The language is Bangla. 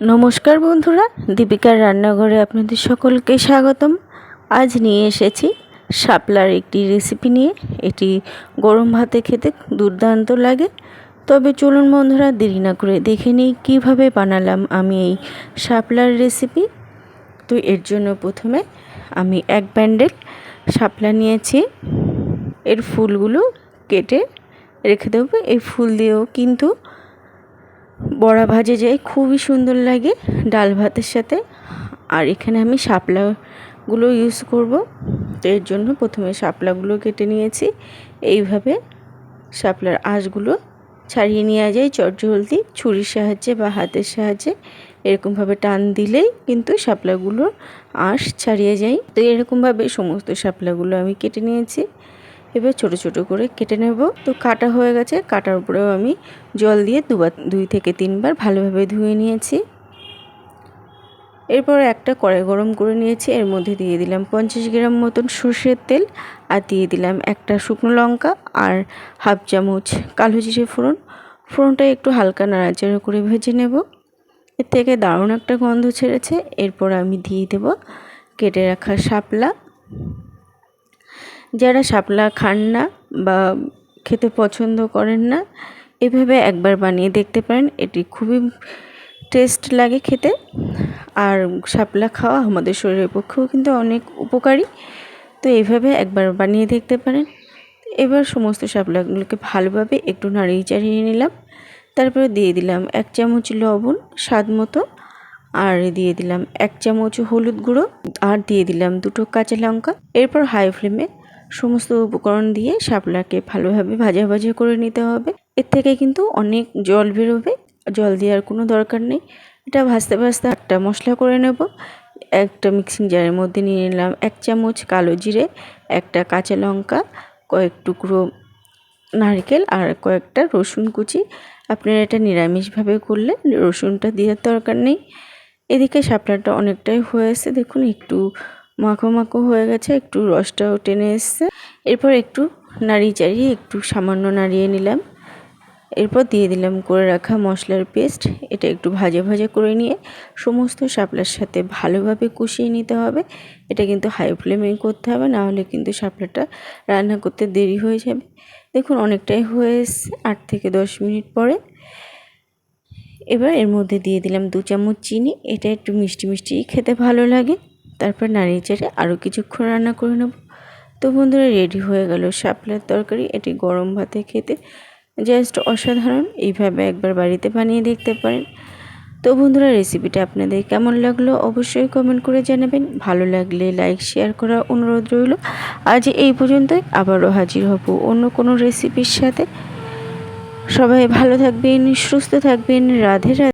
নমস্কার বন্ধুরা, দীপিকার রান্নাঘরে আপনাদের সকলকে স্বাগতম। আজ নিয়ে এসেছি শাপলার একটি রেসিপি নিয়ে। এটি গরম ভাতে খেতে দুর্দান্ত লাগে। তবে চলুন বন্ধুরা, দেরি না করে দেখে নিই কীভাবে বানালাম আমি এই শাপলার রেসিপি তো এর জন্য প্রথমে আমি এক ব্যান্ডেল শাপলা নিয়েছি। এর ফুলগুলো কেটে রেখে দেবো। এই ফুল দিয়েও কিন্তু বড়া ভাজে যায় খুবই সুন্দর লাগে ডাল ভাতের সাথে। আর এখানে আমি শাপলাগুলো ইউজ করব। তো এর জন্য প্রথমে শাপলাগুলো কেটে নিয়েছি। এইভাবে শাপলার আঁশগুলো ছাড়িয়ে নিয়ে যায় চটজলদি ছুরির সাহায্যে বা হাতের সাহায্যে। এরকমভাবে টান দিলেই কিন্তু শাপলাগুলোর আঁশ ছাড়িয়ে যায়। তো এরকমভাবে সমস্ত শাপলাগুলো আমি কেটে নিয়েছি। এবার ছোট ছোট করে কেটে নেব। তো কাটা হয়ে গেছে, কাটার উপরেও আমি জল দিয়ে দুবার, দুই থেকে তিনবার ভালোভাবে ধুয়ে নিয়েছি। এরপর একটা কড়াই গরম করে নিয়েছি, এর মধ্যে দিয়ে দিলাম পঞ্চাশ গ্রাম মতন সর্ষের তেল আর দিয়ে দিলাম একটা শুকনো লঙ্কা আর হাফ চামচ কালো জিরে ফোড়ন। ফোড়নটা একটু হালকা নাড়াচাড়া করে ভেজে নেব। এর থেকে দারুণ একটা গন্ধ ছেড়েছে। এরপর আমি দিয়ে দেব কেটে রাখা শাপলা। যারা শাপলা খান না বা খেতে পছন্দ করেন না, এভাবে একবার বানিয়ে দেখতে পারেন। এটি খুবই টেস্ট লাগে খেতে। আর শাপলা খাওয়া আমাদের শরীরের পক্ষেও কিন্তু অনেক উপকারী। তো এইভাবে একবার বানিয়ে দেখতে পারেন। এবার সমস্ত শাপলাগুলোকে ভালোভাবে একটু নাড়িয়ে চাড়িয়ে নিলাম। তারপরে দিয়ে দিলাম এক চামচ লবণ স্বাদ মতো। আর দিয়ে দিলাম এক চামচ হলুদ গুঁড়ো। আর দিয়ে দিলাম দুটো কাঁচা লঙ্কা। এরপর হাই ফ্লেমে সমস্ত উপকরণ দিয়ে শাপলাকে ভালোভাবে ভাজা ভাজা করে নিতে হবে। এর থেকে কিন্তু অনেক জল বেরোবে। জল দেওয়ার কোনো দরকার নেই। এটা ভাজতে ভাজতে একটা মশলা করে নেব। একটা মিক্সিং জারের মধ্যে নিয়ে নিলাম এক চামচ কালো জিরে, একটা কাঁচা লঙ্কা, কয়েক টুকরো নারকেল আর কয়েকটা রসুন কুচি। আপনারা এটা নিরামিষভাবে করলে রসুনটা দেওয়ার দরকার নেই। এদিকে শাপলাটা অনেকটাই হয়ে এসছে। দেখুন, একটু মাখো মাখো হয়ে গেছে, একটু রসটাও টেনে এসছে। এরপর একটু নাড়িয়ে চাড়িয়ে একটু সামান্য নাড়িয়ে নিলাম। এরপর দিয়ে দিলাম করে রাখা মশলার পেস্ট। এটা একটু ভাজে ভাজে করে নিয়ে সমস্ত শাপলার সাথে ভালোভাবে কষিয়ে নিতে হবে। এটা কিন্তু হাই ফ্লেমে করতে হবে, না হলে কিন্তু শাপলাটা রান্না করতে দেরি হয়ে যাবে। দেখুন অনেকটাই হয়ে এসছে, আট থেকে দশ মিনিট পরে। এবার এর মধ্যে দিয়ে দিলাম দু চামচ চিনি। এটা একটু মিষ্টি মিষ্টি খেতে ভালো লাগে। তারপর নাড়িয়ে চেড়ে আরও কিছুক্ষণ রান্না করে নেব। তো বন্ধুরা, রেডি হয়ে গেল শাপলার তরকারি। এটি গরম ভাতে খেতে জাস্ট অসাধারণ। এইভাবে একবার বাড়িতে বানিয়ে দেখতে পারেন। তো বন্ধুরা, রেসিপিটা আপনাদের কেমন লাগল অবশ্যই কমেন্ট করে জানাবেন। ভালো লাগলে লাইক, শেয়ার করার অনুরোধ রইল। আজ এই পর্যন্তই। আবারও হাজির হব অন্য কোনো রেসিপির সাথে। সবাই ভালো থাকবেন, সুস্থ থাকবেন। রাধে রাধে।